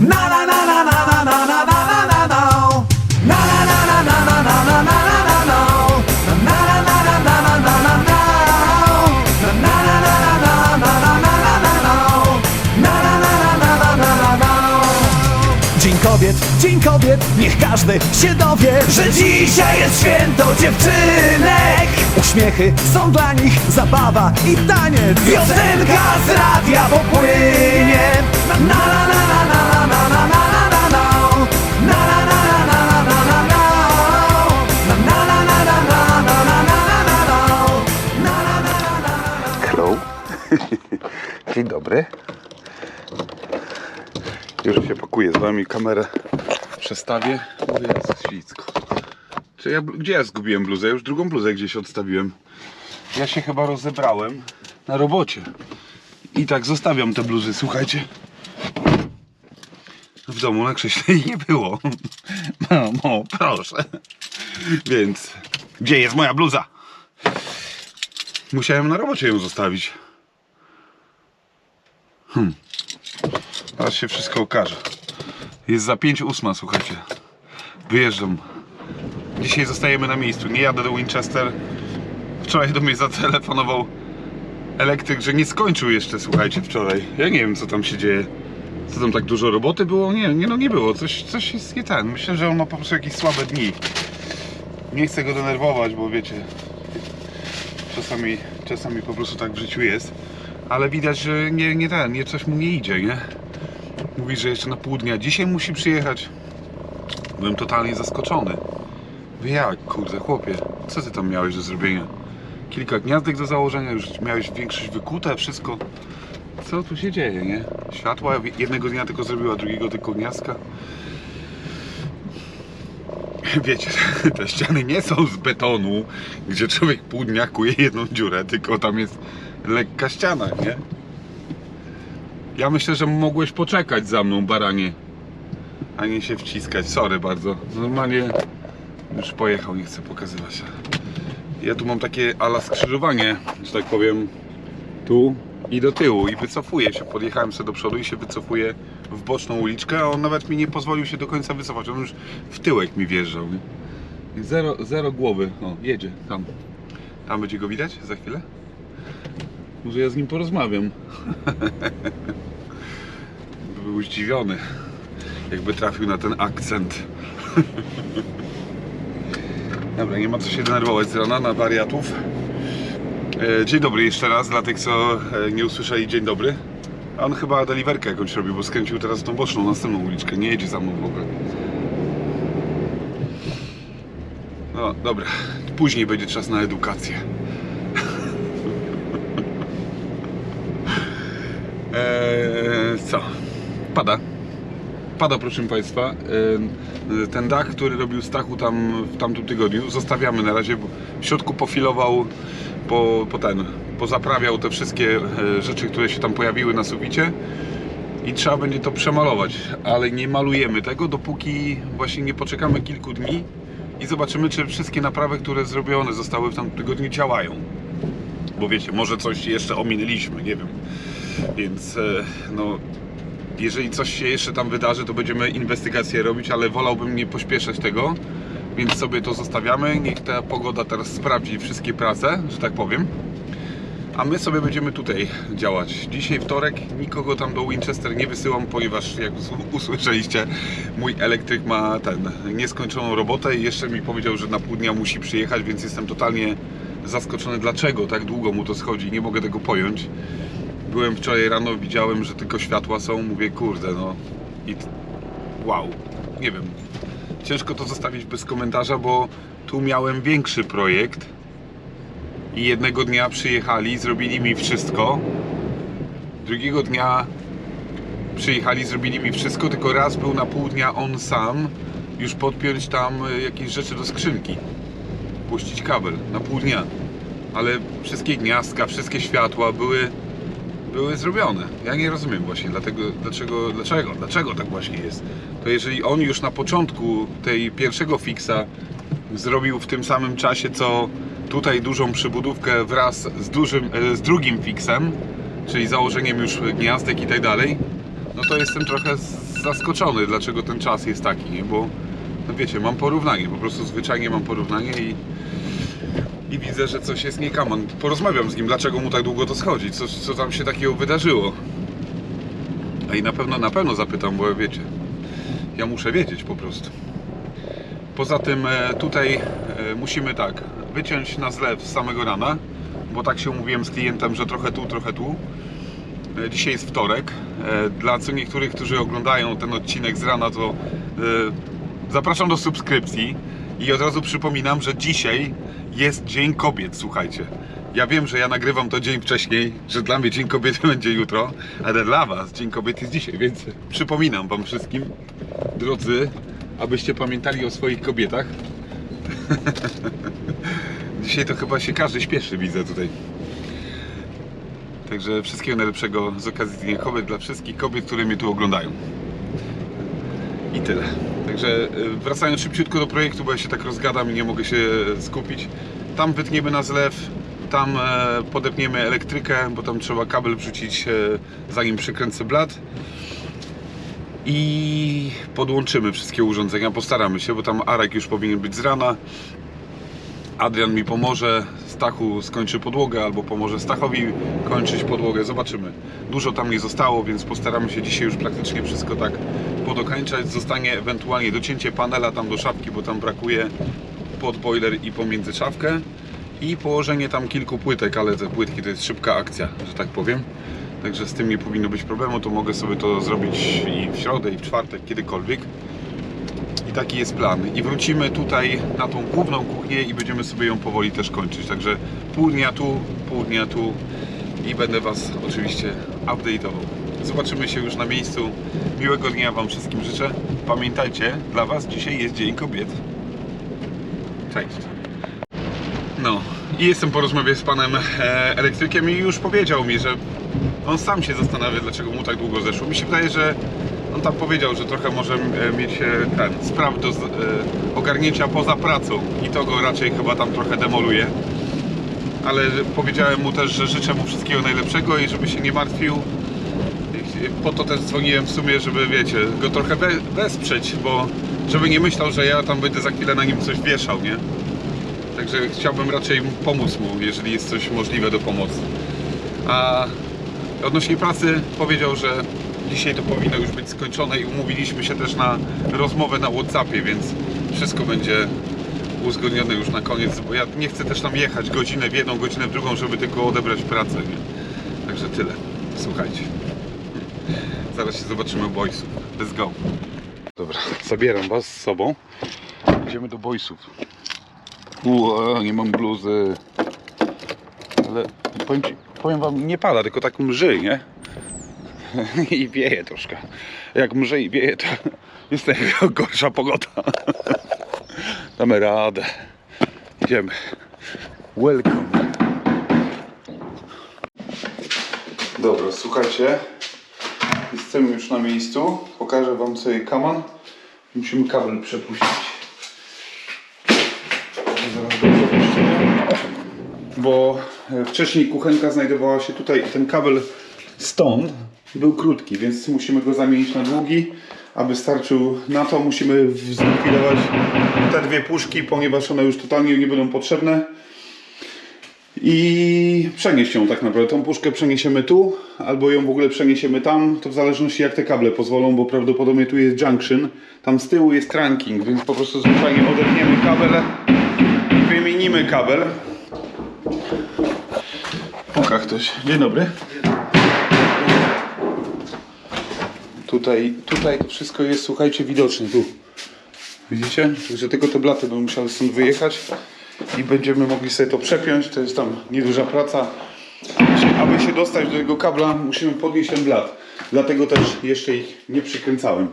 Na na na na na na na na na na na na Na na na na na na na na Dzień kobiet, dzień kobiet, niech każdy się dowie, że dzisiaj jest święto dziewczynek. Uśmiechy są dla nich zabawa i taniec. Piosenka z radia popłynie. Wami, kamerę przestawię. Mówię, jest ślicko. Czy ja, gdzie ja zgubiłem bluzę? Już drugą bluzę gdzieś odstawiłem. Ja się chyba rozebrałem na robocie. I tak zostawiam te bluzy, słuchajcie. W domu na krześle jej nie było. No, no, proszę. Więc, gdzie jest moja bluza? Musiałem na robocie ją zostawić. Hmm. Teraz się wszystko okaże. Jest za 5 ósma, słuchajcie. Wyjeżdżam. Dzisiaj zostajemy na miejscu. Nie jadę do Winchester. Wczoraj do mnie zatelefonował elektryk, że nie skończył jeszcze, słuchajcie, wczoraj. Ja nie wiem, co tam się dzieje. Co tam tak dużo roboty było? Nie, nie no nie było. Coś, coś jest nie ten. Myślę, że on ma po prostu jakieś słabe dni. Nie chcę go denerwować, bo wiecie, czasami, czasami po prostu tak w życiu jest. Ale widać, że nie, nie ten, nie coś mu nie idzie, nie? Mówi, że jeszcze na pół dnia. Dzisiaj musi przyjechać. Byłem totalnie zaskoczony. Mówię, jak, kurde, chłopie, co ty tam miałeś do zrobienia? Kilka gniazdek do założenia, już miałeś większość wykute, wszystko. Co tu się dzieje, nie? Światła jednego dnia tylko zrobiła, drugiego tylko gniazdka. Wiecie, te ściany nie są z betonu, gdzie człowiek pół dnia kuje jedną dziurę, tylko tam jest lekka ściana, nie? Ja myślę, że mogłeś poczekać za mną, baranie, a nie się wciskać. Sorry bardzo. Normalnie już pojechał, nie chcę pokazywać. Ja tu mam takie ala skrzyżowanie, że tak powiem, tu i do tyłu i wycofuję się. Podjechałem sobie do przodu i się wycofuję w boczną uliczkę, a on nawet mi nie pozwolił się do końca wycofać. On już w tyłek mi wjeżdżał. Zero, zero głowy. O, jedzie tam. Tam będzie go widać za chwilę? Może ja z nim porozmawiam. Był zdziwiony, jakby trafił na ten akcent. Dobra, nie ma co się denerwować z rana na wariatów. E, Dzień dobry jeszcze raz dla tych, co e, nie usłyszeli dzień dobry. A On chyba deliverkę jakąś robił, bo skręcił teraz tą boczną, następną uliczkę. Nie jedzie za mną w ogóle. No dobra, później będzie czas na edukację. Eee, co? Pada. Pada, proszę Państwa. Eee, Ten dach, który robił Stachu tam w tamtym tygodniu, zostawiamy na razie. W środku pofilował, po, po ten, pozaprawiał te wszystkie e, rzeczy, które się tam pojawiły na suficie i trzeba będzie to przemalować, ale nie malujemy tego, dopóki właśnie nie poczekamy kilku dni i zobaczymy, czy wszystkie naprawy, które zrobione zostały w tamtym tygodniu działają. Bo wiecie, może coś jeszcze ominęliśmy, nie wiem. Więc e, no, jeżeli coś się jeszcze tam wydarzy, to będziemy inwestygacje robić, ale wolałbym nie pośpieszać tego, więc sobie to zostawiamy. Niech ta pogoda teraz sprawdzi wszystkie prace, że tak powiem. A my sobie będziemy tutaj działać. Dzisiaj wtorek, nikogo tam do Winchester nie wysyłam, ponieważ jak us- usłyszeliście, mój elektryk ma ten nieskończoną robotę i jeszcze mi powiedział, że na pół dnia musi przyjechać, więc jestem totalnie zaskoczony, dlaczego tak długo mu to schodzi. Nie mogę tego pojąć. Byłem wczoraj rano, widziałem, że tylko światła są, mówię, kurde, no i wow, nie wiem. Ciężko to zostawić bez komentarza, bo tu miałem większy projekt i jednego dnia przyjechali, zrobili mi wszystko. Drugiego dnia przyjechali, zrobili mi wszystko, tylko raz był na pół dnia on sam, już podpiąć tam y, jakieś rzeczy do skrzynki, puścić kabel na pół dnia. Ale wszystkie gniazdka, wszystkie światła były były zrobione. Ja nie rozumiem właśnie, dlatego, dlaczego, dlaczego, dlaczego tak właśnie jest. To jeżeli on już na początku tej pierwszego fixa zrobił w tym samym czasie, co tutaj dużą przybudówkę wraz z, dużym, e, z drugim fixem, czyli założeniem już gniazdek i tak dalej, no to jestem trochę zaskoczony, dlaczego ten czas jest taki, nie? Bo no wiecie, mam porównanie, po prostu zwyczajnie mam porównanie i, i widzę, że coś jest nie kaman. Porozmawiam z nim, dlaczego mu tak długo to schodzi, co, co tam się takiego wydarzyło. A i na pewno, na pewno zapytam, bo wiecie, ja muszę wiedzieć po prostu. Poza tym e, tutaj e, musimy tak, wyciąć na zlew z samego rana, bo tak się umówiłem z klientem, że trochę tu, trochę tu. E, Dzisiaj jest wtorek. Dla co niektórych, którzy oglądają ten odcinek z rana, to zapraszam do subskrypcji. I od razu przypominam, że dzisiaj jest Dzień Kobiet, słuchajcie. Ja wiem, że ja nagrywam to dzień wcześniej, że dla mnie Dzień Kobiet będzie jutro, ale dla Was Dzień Kobiet jest dzisiaj, więc przypominam Wam wszystkim, drodzy, abyście pamiętali o swoich kobietach. Dzisiaj to chyba się każdy śpieszy, widzę tutaj. Także wszystkiego najlepszego z okazji Dnia Kobiet dla wszystkich kobiet, które mnie tu oglądają. I tyle. Także y, wracając szybciutko do projektu, bo ja się tak rozgadam i nie mogę się skupić. Tam wytniemy na zlew, tam e, podepniemy elektrykę, bo tam trzeba kabel wrzucić e, zanim przykręcę blat. I podłączymy wszystkie urządzenia, postaramy się, bo tam Arek już powinien być z rana. Adrian mi pomoże, Stachu skończy podłogę, albo pomoże Stachowi kończyć podłogę, zobaczymy. Dużo tam nie zostało, więc postaramy się dzisiaj już praktycznie wszystko tak podokańczać. Zostanie ewentualnie docięcie panela tam do szafki, bo tam brakuje pod boiler i pomiędzy szafkę. I położenie tam kilku płytek, ale te płytki to jest szybka akcja, że tak powiem. Także z tym nie powinno być problemu, to mogę sobie to zrobić i w środę, i w czwartek, kiedykolwiek. I taki jest plan. I wrócimy tutaj na tą główną kuchnię i będziemy sobie ją powoli też kończyć. Także pół dnia tu, pół dnia tu i będę Was oczywiście update'ował. Zobaczymy się już na miejscu. Miłego dnia Wam wszystkim życzę. Pamiętajcie, dla Was dzisiaj jest Dzień Kobiet. Cześć. No i jestem po rozmowie z panem e, elektrykiem i już powiedział mi, że on sam się zastanawia, dlaczego mu tak długo zeszło. Mi się wydaje, że on tam powiedział, że trochę może e, mieć e, ten spraw do e, ogarnięcia poza pracą i to go raczej chyba tam trochę demoluje. Ale powiedziałem mu też, że życzę mu wszystkiego najlepszego i żeby się nie martwił. Po to też dzwoniłem w sumie, żeby wiecie, go trochę we, wesprzeć, bo żeby nie myślał, że ja tam będę za chwilę na nim coś wieszał, nie? Także chciałbym raczej pomóc mu, jeżeli jest coś możliwe do pomocy. A odnośnie pracy powiedział, że dzisiaj to powinno już być skończone i umówiliśmy się też na rozmowę na Whatsappie, więc wszystko będzie uzgodnione już na koniec, bo ja nie chcę też tam jechać godzinę w jedną, godzinę w drugą, żeby tylko odebrać pracę. Nie? Także tyle. Słuchajcie. Zaraz się zobaczymy u boysów. Let's go. Dobra, zabieram was z sobą. Idziemy do boysów. Ło, nie mam bluzy. Ale powiem, ci, powiem wam, nie pada, tylko tak mrzy, nie? I wieje troszkę. Jak mrzy i wieje, to jest taka gorsza pogoda. Damy radę. Idziemy. Welcome. Dobra, słuchajcie. Jestem już na miejscu. Pokażę wam sobie kaman. Musimy kabel przepuścić. Bo e, wcześniej kuchenka znajdowała się tutaj i ten kabel stąd był krótki, więc musimy go zamienić na długi. Aby starczył na to, musimy zlikwidować te dwie puszki, ponieważ one już totalnie nie będą potrzebne. I przenieść ją tak naprawdę. Tą puszkę przeniesiemy tu, albo ją w ogóle przeniesiemy tam. To w zależności jak te kable pozwolą, bo prawdopodobnie tu jest junction. Tam z tyłu jest trunking, więc po prostu zwyczajnie odepniemy kabel i wymienimy kabel. Puka ktoś. Dzień dobry. Tutaj, tutaj to wszystko jest, słuchajcie, widoczne. Tu. Widzicie? Że tylko te blaty będą musiały stąd wyjechać i będziemy mogli sobie to przepiąć. To jest tam nieduża praca. Aby się dostać do tego kabla, musimy podnieść ten blat. Dlatego też jeszcze ich nie przykręcałem.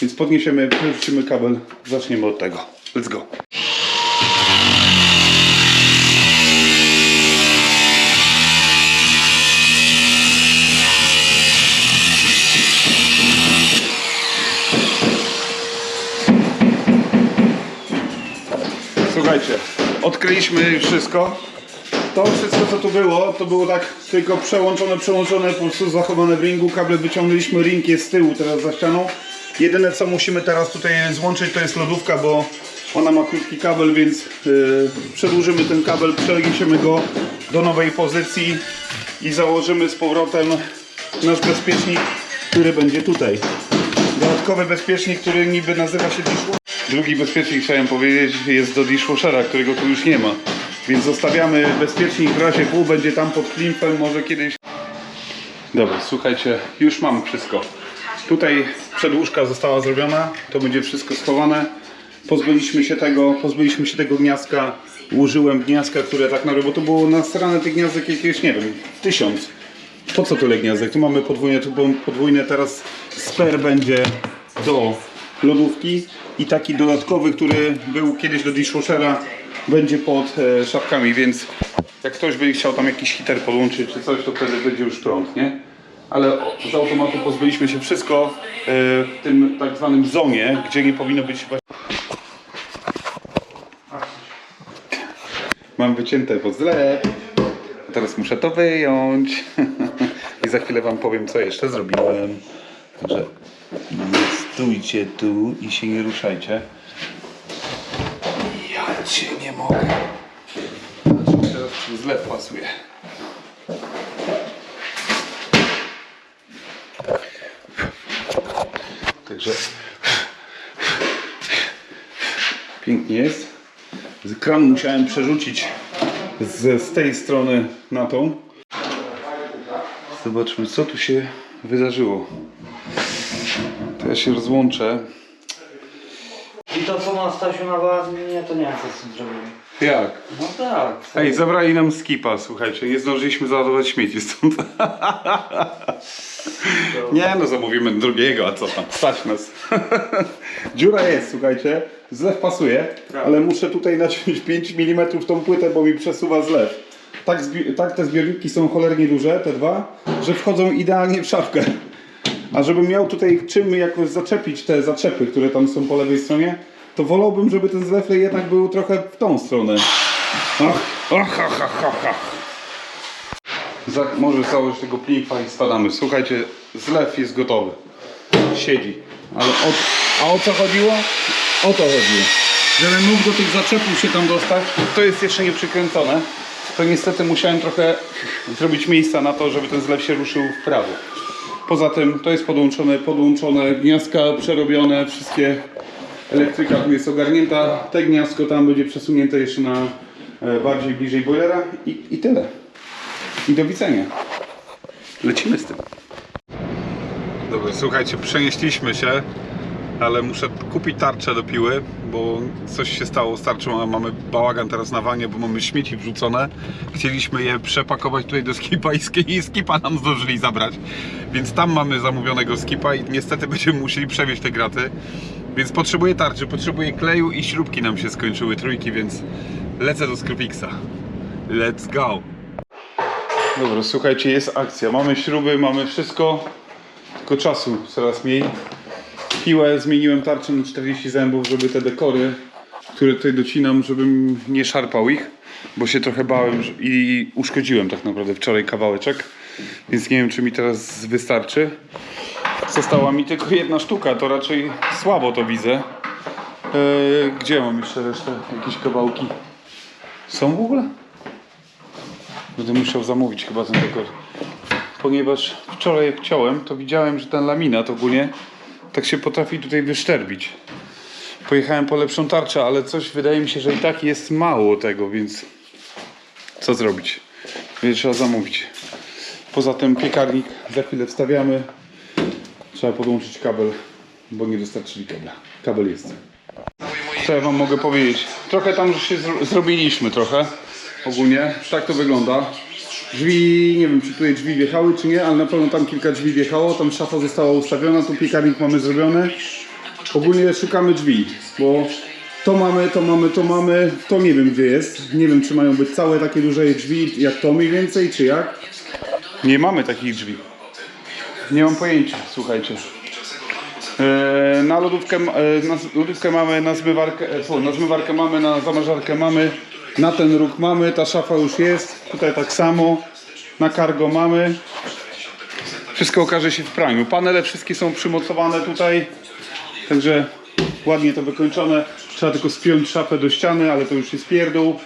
Więc podniesiemy, przerzucimy kabel. Zaczniemy od tego. Let's go. Wszystko. To wszystko co tu było, to było tak tylko przełączone, przełączone, po prostu zachowane w ringu. Kable wyciągnęliśmy, ring jest z tyłu teraz za ścianą. Jedyne co musimy teraz tutaj złączyć to jest lodówka, bo ona ma krótki kabel, więc yy, przedłużymy ten kabel, przeniesiemy go do nowej pozycji i założymy z powrotem nasz bezpiecznik, który będzie tutaj. Dodatkowy bezpiecznik, który niby nazywa się dishwasher. Drugi bezpiecznik, chciałem powiedzieć, jest do dishwashera, którego tu już nie ma. Więc zostawiamy bezpiecznik w razie W, będzie tam pod klimpem, może kiedyś Dobra, słuchajcie, już mam wszystko. Tutaj przedłużka została zrobiona, to będzie wszystko schowane. Pozbyliśmy się tego, pozbyliśmy się tego gniazdka. Użyłem gniazdka, które tak naprawdę, bo to było na stronę tych gniazdek jakieś, nie wiem, tysiąc. Po co tyle gniazdek? Tu mamy podwójne, tu podwójne, teraz sper będzie do lodówki i taki dodatkowy, który był kiedyś do dishwashera, będzie pod e, szafkami, więc jak ktoś by chciał tam jakiś hiter podłączyć czy coś, to wtedy będzie już prąd, nie? Ale z automatu pozbyliśmy się wszystko e, w tym tak zwanym zonie, gdzie nie powinno być. Mam wycięte pod zlew. A Teraz muszę to wyjąć. I za chwilę wam powiem, co jeszcze zrobiłem. Także stójcie tu i się nie ruszajcie. Ja cię nie mogę. Znaczy, Teraz zlew pasuje. Także pięknie jest. Z kranu musiałem przerzucić z, z tej strony na tą. Zobaczmy, co tu się wydarzyło. Ja się rozłączę. I to co ma Stasiu na nie, to nie wiem co z tym zrobili. Jak? No tak. Ej, zabrali nam skipa, słuchajcie, nie zdążyliśmy załadować śmieci stąd. nie no, zamówimy drugiego, a co tam, stać nas. Dziura jest, słuchajcie, zlew pasuje, ale muszę tutaj naciąć 5 mm tą płytę, bo mi przesuwa zlew. Tak, tak te zbiorniki są cholernie duże, te dwa, że wchodzą idealnie w szafkę. A żebym miał tutaj czym jakoś zaczepić te zaczepy, które tam są po lewej stronie, to wolałbym, żeby ten zlew jednak był trochę w tą stronę. Ach, ach, ach, ach, ach, ach. Za, może założyć tego plimfa i spadamy. Słuchajcie, zlew jest gotowy. Siedzi. Ale o, a o co chodziło? O to chodziło. Żebym mógł do tych zaczepów się tam dostać, to jest jeszcze nie przykręcone. To niestety musiałem trochę zrobić miejsca na to, żeby ten zlew się ruszył w prawo. Poza tym to jest podłączone, podłączone gniazdka przerobione, wszystkie elektryka tu jest ogarnięta. Te gniazdko tam będzie przesunięte jeszcze na e, bardziej bliżej boilera i, i tyle. I do widzenia. Lecimy z tym. Dobra, słuchajcie, przenieśliśmy się, ale muszę kupić tarczę do piły, bo coś się stało z tarczą, a mamy bałagan teraz na wanie, bo mamy śmieci wrzucone. Chcieliśmy je przepakować tutaj do skipa i ski- i skipa nam zdążyli zabrać. Więc tam mamy zamówionego skipa i niestety będziemy musieli przewieźć te graty. Więc potrzebuję tarczy, potrzebuję kleju i śrubki nam się skończyły, trójki, więc lecę do Skrupixa. Let's go! Dobra, słuchajcie, jest akcja. Mamy śruby, mamy wszystko, tylko czasu coraz mniej. Piłę zmieniłem tarczę na 40 zębów, żeby te dekory, które tutaj docinam, żebym nie szarpał ich, bo się trochę bałem i uszkodziłem tak naprawdę wczoraj kawałeczek, więc nie wiem, czy mi teraz wystarczy. Została mi tylko jedna sztuka, to raczej słabo to widzę. Eee, gdzie mam jeszcze resztę? Jakieś kawałki są w ogóle? Będę musiał zamówić chyba ten dekor. Ponieważ wczoraj jak ciąłem, to widziałem, że ten laminat ogólnie tak się potrafi tutaj wyszczerbić. Pojechałem po lepszą tarczę, ale coś wydaje mi się, że i tak jest mało tego, więc co zrobić? Będzie trzeba zamówić. Poza tym piekarnik za chwilę wstawiamy. Trzeba podłączyć kabel, bo nie dostarczyli kabla. Kabel jest. Co ja wam mogę powiedzieć? Trochę tam już się zro- zrobiliśmy trochę. Ogólnie. Tak to wygląda. Drzwi, nie wiem czy tutaj drzwi wjechały czy nie, ale na pewno tam kilka drzwi wjechało. Tam szafa została ustawiona, tu piekarnik mamy zrobiony. Ogólnie szukamy drzwi, bo to mamy, to mamy, to mamy, to nie wiem gdzie jest. Nie wiem czy mają być całe takie duże drzwi jak to mniej więcej, czy jak. Nie mamy takich drzwi. Nie mam pojęcia, słuchajcie. E, Na lodówkę, e, na lodówkę mamy, na zmywarkę, e, na zmywarkę mamy, na zamrażarkę mamy, na ten róg mamy, ta szafa już jest, tutaj tak samo, na cargo mamy. Wszystko okaże się w praniu. Panele wszystkie są przymocowane tutaj. Także ładnie to wykończone. Trzeba tylko spiąć szafę do ściany, ale to już jest pierdół.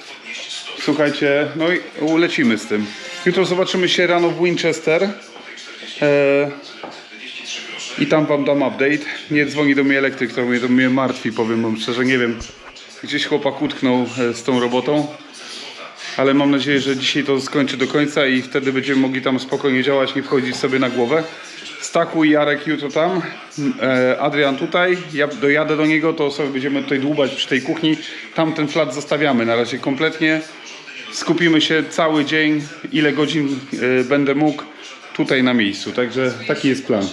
Słuchajcie, no i lecimy z tym. Jutro zobaczymy się rano w Winchester. Eee, I tam wam dam update. Nie dzwoni do mnie elektryk, to mnie, to mnie martwi, powiem wam szczerze, nie wiem. Gdzieś chłopak utknął e, z tą robotą. Ale mam nadzieję, że dzisiaj to skończy do końca i wtedy będziemy mogli tam spokojnie działać, nie wchodzić sobie na głowę. Stachu i Jarek jutro tam, e, Adrian tutaj, ja dojadę do niego, to sobie będziemy tutaj dłubać przy tej kuchni. Tam ten flat zostawiamy na razie kompletnie. Skupimy się cały dzień, ile godzin e, będę mógł tutaj na miejscu. Także taki jest plan.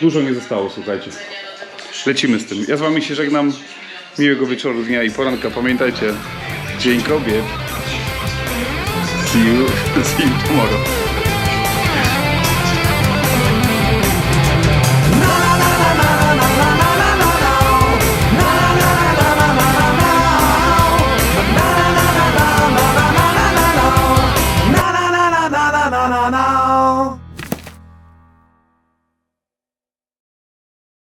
Dużo nie zostało, słuchajcie. Lecimy z tym. Ja z wami się żegnam. Miłego wieczoru, dnia i poranka. Pamiętajcie, Dzień Kobiet. See you, see you tomorrow.